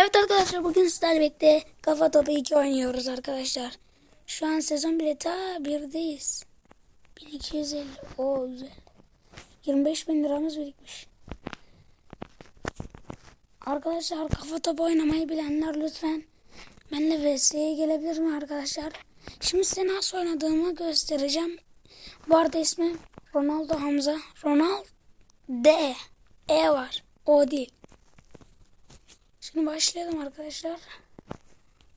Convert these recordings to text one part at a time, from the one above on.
Evet arkadaşlar bugün sizlerle Kafa Topu 2 oynuyoruz arkadaşlar. Şu an sezon bile ta 1'deyiz. 1250. O güzel. 25 bin liramız birikmiş. Arkadaşlar kafa topu oynamayı bilenler lütfen benimle VS'ye gelebilir mi arkadaşlar? Şimdi size nasıl oynadığımı göstereceğim. Bu arada ismi Ronaldo Hamza. Ronaldo D. E var. O değil. Şimdi başlayalım arkadaşlar.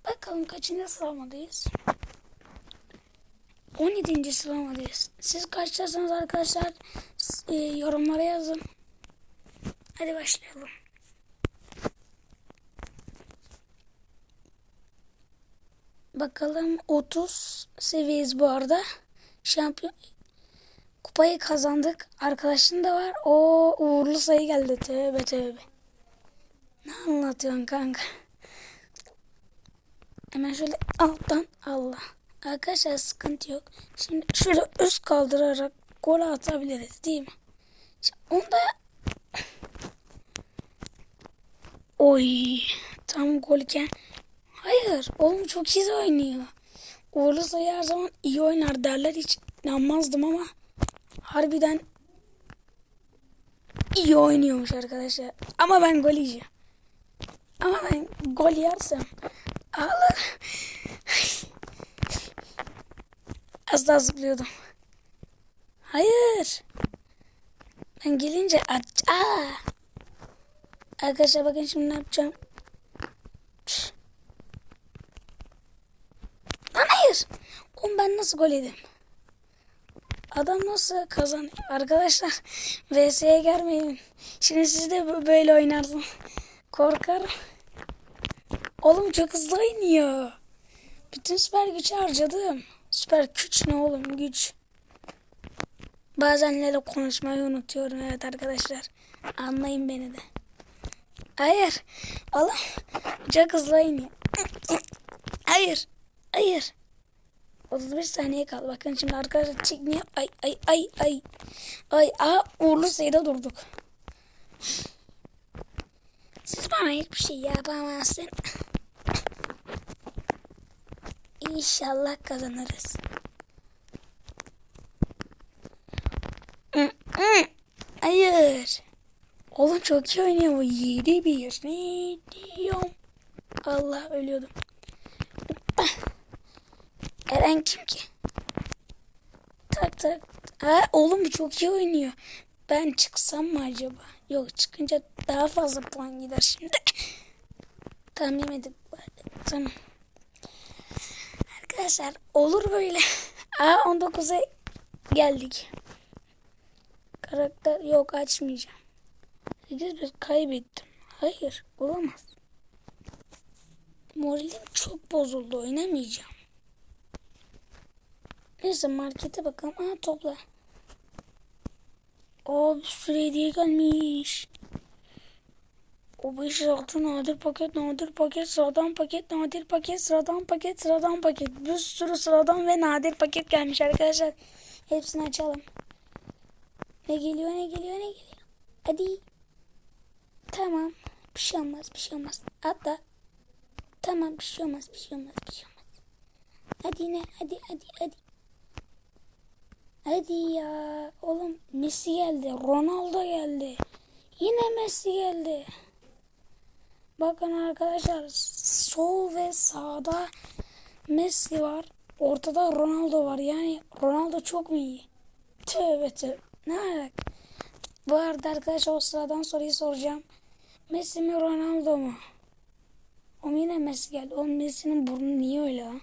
Bakalım kaçıncı sıramadayız? 17. sıramadayız. Siz kaçtasınız arkadaşlar? E, yorumlara yazın. Hadi başlayalım. Bakalım 30 seviyeyiz bu arada. Şampiyon kupayı kazandık. Arkadaşın da var. O uğurlu sayı geldi. Tövbe tövbe. Ne anlatıyorsun kanka? Hemen şöyle alttan Allah. Arkadaşlar sıkıntı yok. Şimdi şöyle üst kaldırarak gol atabiliriz değil mi? Şimdi onda Oy tam golken. Hayır oğlum çok iyi oynuyor. Uğurlu sayı her zaman iyi oynar derler hiç inanmazdım ama harbiden iyi oynuyormuş arkadaşlar. Ama ben gol yiyeceğim. Ama ben gol yersem ağlar. Az daha zıplıyordum. Hayır. Ben gelince aç. Aa. Arkadaşlar bakın şimdi ne yapacağım. Lan hayır. Oğlum ben nasıl gol yedim? Adam nasıl kazanıyor? Arkadaşlar VS'ye gelmeyin. Şimdi siz de böyle oynarsınız. Korkarım. Oğlum çok hızlı oynuyor. Bütün süper gücü harcadım. Süper güç ne oğlum güç. Bazenleri konuşmayı unutuyorum evet arkadaşlar. Anlayın beni de. Hayır. Allah çok hızlı oynuyor. Hayır. Hayır. 35 saniye kaldı. Bakın şimdi arkadaşlar çekmiyor. Ay ay ay ay. Ay aha uğurlu sayıda durduk. Siz bana hiçbir şey yapamazsın. İnşallah kazanırız. Hayır. Oğlum çok iyi oynuyor bu. Yedi bir. Ne diyorum? Allah ölüyordum. Eren kim ki? Tak tak. Ha, oğlum bu çok iyi oynuyor. Ben çıksam mı acaba? Yok çıkınca daha fazla puan gider şimdi. Tamam yemedik. Tamam. Arkadaşlar olur böyle. Aa 19'a geldik. Karakter yok açmayacağım. 8 kaybettim. Hayır olamaz. Moralim çok bozuldu oynamayacağım. Neyse markete bakalım. Aa topla. Aa bir hediye gelmiş. O 5 altı nadir paket, nadir paket, sıradan paket, nadir paket, sıradan paket, sıradan paket. Bir sürü sıradan ve nadir paket gelmiş arkadaşlar. Hepsini açalım. Ne geliyor, ne geliyor, ne geliyor? Hadi. Tamam. Bir şey olmaz, bir şey olmaz. Atla. Tamam, bir şey olmaz, bir şey olmaz, bir şey olmaz. Hadi yine, hadi, hadi, hadi. Hadi ya. Oğlum Messi geldi. Ronaldo geldi. Yine Messi geldi. Bakın arkadaşlar sol ve sağda Messi var. Ortada Ronaldo var. Yani Ronaldo çok iyi? Tövbe tövbe. Ne alak? Bu arada arkadaşlar o sıradan soruyu soracağım. Messi mi Ronaldo mu? O yine Messi geldi. O Messi'nin burnu niye öyle lan?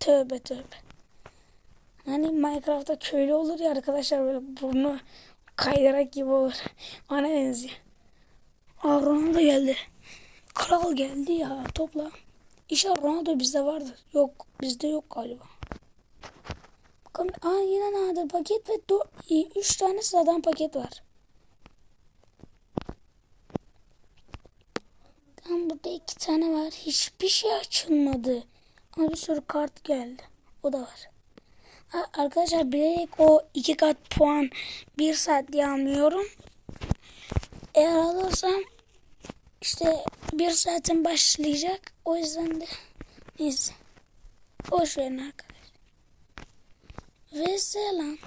Tövbe tövbe. Hani Minecraft'ta köylü olur ya arkadaşlar böyle burnu kaydırak gibi olur. Ona benziyor. Aa Ronaldo geldi. Kral geldi ya topla. İnşallah Ronaldo bizde vardır. Yok bizde yok galiba. Bakalım. Aa yine nadir paket ve 3 tane sıradan paket var. Tam burada iki tane var. Hiçbir şey açılmadı. Ama bir sürü kart geldi. O da var. Ha, arkadaşlar bilerek o iki kat puan bir saat diye almıyorum. Eğer alırsam işte bir saatin başlayacak. O yüzden de neyse. Boş verin arkadaşlar. Ve selam.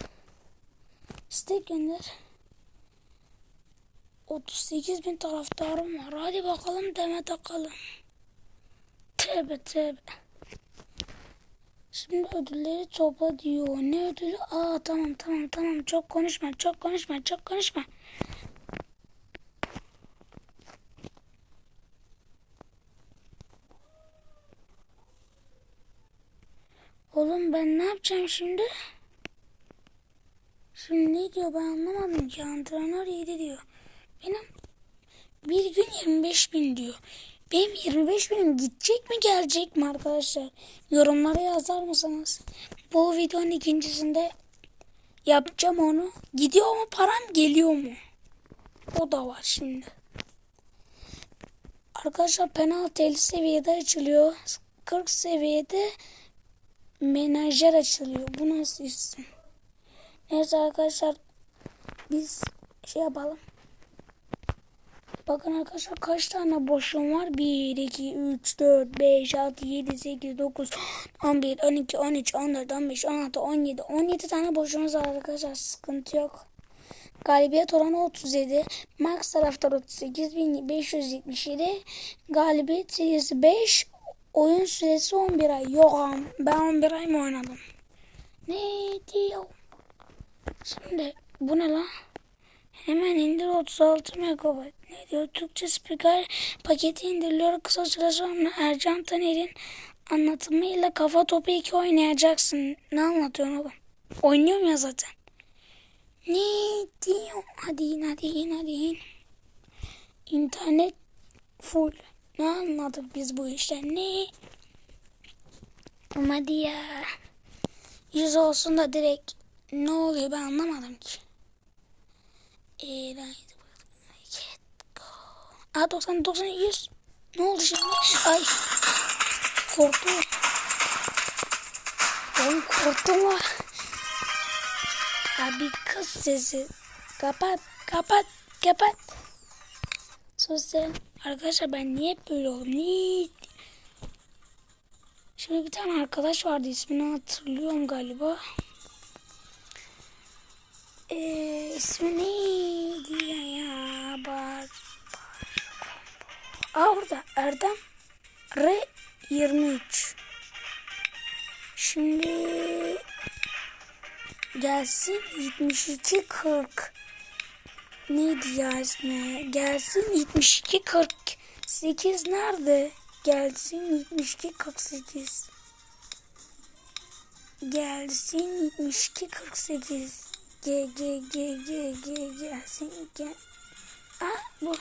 İstek gönder. 38 bin taraftarım var. Hadi bakalım deme takalım. Tövbe tövbe. Şimdi ödülleri topla diyor. Ne ödülü? Aa tamam tamam tamam. Çok konuşma çok konuşma çok konuşma. Oğlum ben ne yapacağım şimdi? Şimdi ne diyor ben anlamadım ki antrenör 7 diyor. Benim bir gün 25 bin diyor. Benim 25 binim gidecek mi gelecek mi arkadaşlar? Yorumlara yazar mısınız? Bu videonun ikincisinde yapacağım onu. Gidiyor mu param geliyor mu? O da var şimdi. Arkadaşlar penaltı 50 seviyede açılıyor. 40 seviyede menajer açılıyor. Bu nasıl isim? Neyse arkadaşlar biz şey yapalım. Bakın arkadaşlar kaç tane boşum var? 1, 2, 3, 4, 5, 6, 7, 8, 9, 11, 12, 13, 14, 15, 16, 17. 17 tane boşumuz var arkadaşlar. Sıkıntı yok. Galibiyet oranı 37. Max taraftar 38.577. Galibiyet sayısı 5. Oyun süresi 11 ay. Yok am ben 11 ay mı oynadım? Ne diyor? Şimdi bu ne lan? Hemen indir 36 MB. Ne diyor? Türkçe spiker paketi indiriliyor. Kısa süre sonra Ercan Taner'in anlatımıyla kafa topu 2 oynayacaksın. Ne anlatıyorsun oğlum? Oynuyorum ya zaten. Ne diyor? Hadi in hadi in hadi in. İnternet full. Ne anladık biz bu işten? Ne? Ama hadi ya. Yüz olsun da direkt ne oluyor ben anlamadım ki. Eee Aa 90 90 100. Ne oldu şimdi? Ay. Korktum. Oğlum korktum ha. Abi kız sesi. Kapat kapat kapat. Sosyal. Arkadaşlar ben niye böyle oldum? Niye? Şimdi bir tane arkadaş vardı ismini hatırlıyorum galiba. Ee, ismi neydi ya? Bar, bar. Aa orada Erdem R 23. Şimdi gelsin 72 40. Neydi ya ismi? Gelsin 72 48 nerede? Gelsin 72 48. Gelsin 72 48. G G G G G gelsin G. Ah bu.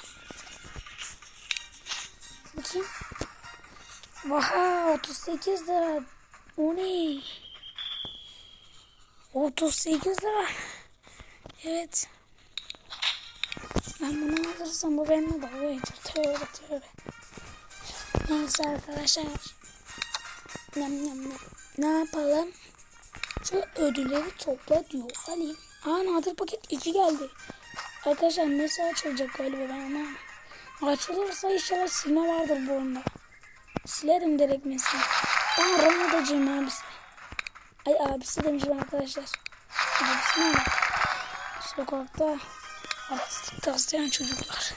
Bakayım. Vaha 38 lira. O ne? 38 lira. Evet. Ben bunu alırsam bu benimle dalga geçer. Tövbe tövbe. Neyse arkadaşlar. Nem nem nem. Ne yapalım? Şu ödülleri topla diyor. Alayım. Aa nadir paket 2 geldi. Arkadaşlar nasıl açılacak galiba ben anlamadım. Açılırsa inşallah silme vardır bu oyunda. Silerim direkt mesela. Ben Ronaldo'cuyum abisi. Ay abisi demişim arkadaşlar. Abisi ne. Sokakta artistik taslayan çocuklar.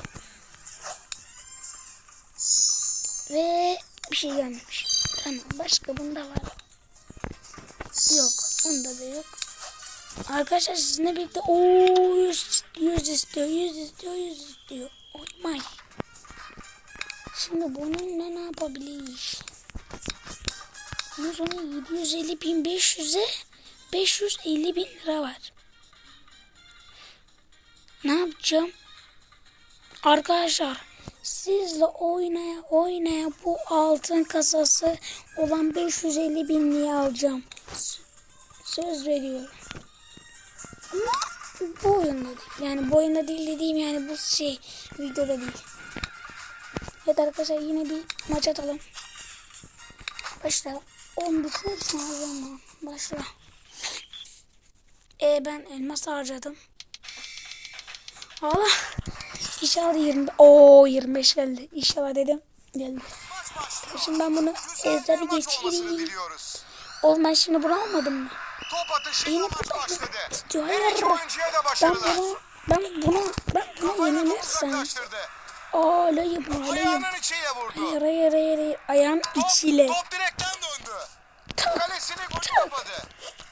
Ve bir şey gelmemiş. Tamam başka bunda var. Yok. Onda da yok. Arkadaşlar sizinle birlikte ooo 100, 100 istiyor, 100 istiyor, 100 istiyor. Oymay. Şimdi bununla ne yapabiliriz? Ondan sonra 750 bin 500'e 550 bin lira var. Ne yapacağım? Arkadaşlar sizle oynaya oynaya bu altın kasası olan 550 binliği alacağım. Söz veriyorum. Ama bu oyunda değil. Yani bu oyunda değil dediğim yani bu şey videoda değil. Evet arkadaşlar yine bir maç atalım. Başla. 10 bütün hepsini alacağım ben. Başla. Ee, ben elmas harcadım. Allah. İnşallah 20. Oo 25 geldi. İnşallah dedim. Geldi. Şimdi ben bunu ezleri geçireyim. Oğlum ben şimdi bunu almadım mı? Top Yeni maç başladı. istiyor. Hayır. Ben bunu ben bunu ben bunu yenilirsem ağlayayım ağlayayım. Ayağının içiyle vurdu. Hayır hayır hayır hayır. Ayağın Top, içiyle. top direkten döndü. Kalesini golü kapadı.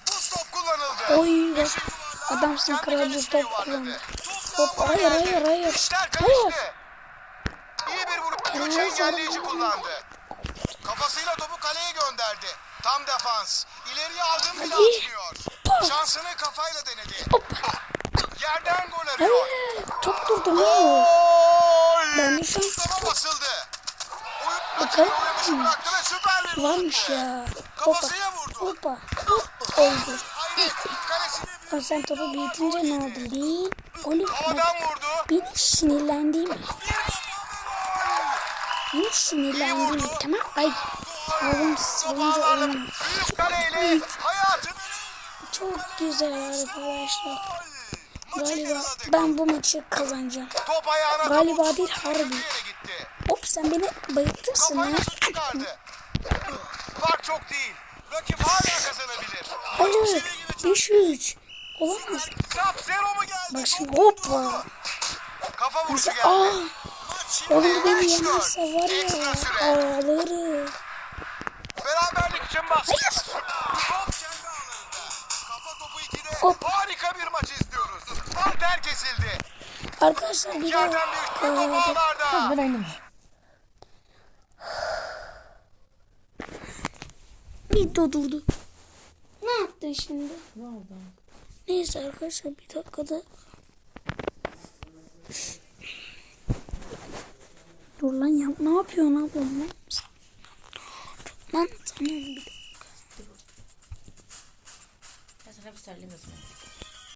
Buz top kullanıldı. Oy Adamsın kral buz top kullandı. Hop hayır hayır hayır. İşler karıştı. İyi bir güç Hayır. engelleyici kullandı. Kafasıyla topu kaleye gönderdi. Tam defans. İleriye aldım bile atmıyor. Şansını kafayla denedi. Hop. Yerden gol arıyor. Hayır. Top durdu mu? Gol! Ben de Topa basıldı. Bakalım. bir Varmış ya. Hoppa. Kafasıyla vurdu. Hoppa. Hop. Oldu. Lan sen topu büyütünce ne oldu lan? Oğlum bak. Beni ve gol. Beni sinirlendiğim. Tamam. Ay. Oğlum savunca olmuyor. Çok güzel arkadaşlar. Galiba ben bu maçı kazanacağım. Galiba değil, harbi. Hop sen beni bayıltırsın ha. Fark çok değil. Rakip hala kazanabilir. Hayır. 5-3. Olamaz. Bak şimdi hoppa. Kafa vurdu geldi. aa. Oğlum beni 3-4. yenerse var ya. Ağlarım. Beraberlik için 2'de. Hop. Harika bir maç istiyoruz. Parter kesildi. Arkadaşlar bir daha. bir ağlarda. Ben oynamayayım. Video durdu. Ne yaptın şimdi? Ne oldu? Neyse arkadaşlar bir dakikada. Dur lan ya ne yapıyorsun ablam lan? Lan tamam bir dakika. Ben sana bir sarılayım o zaman.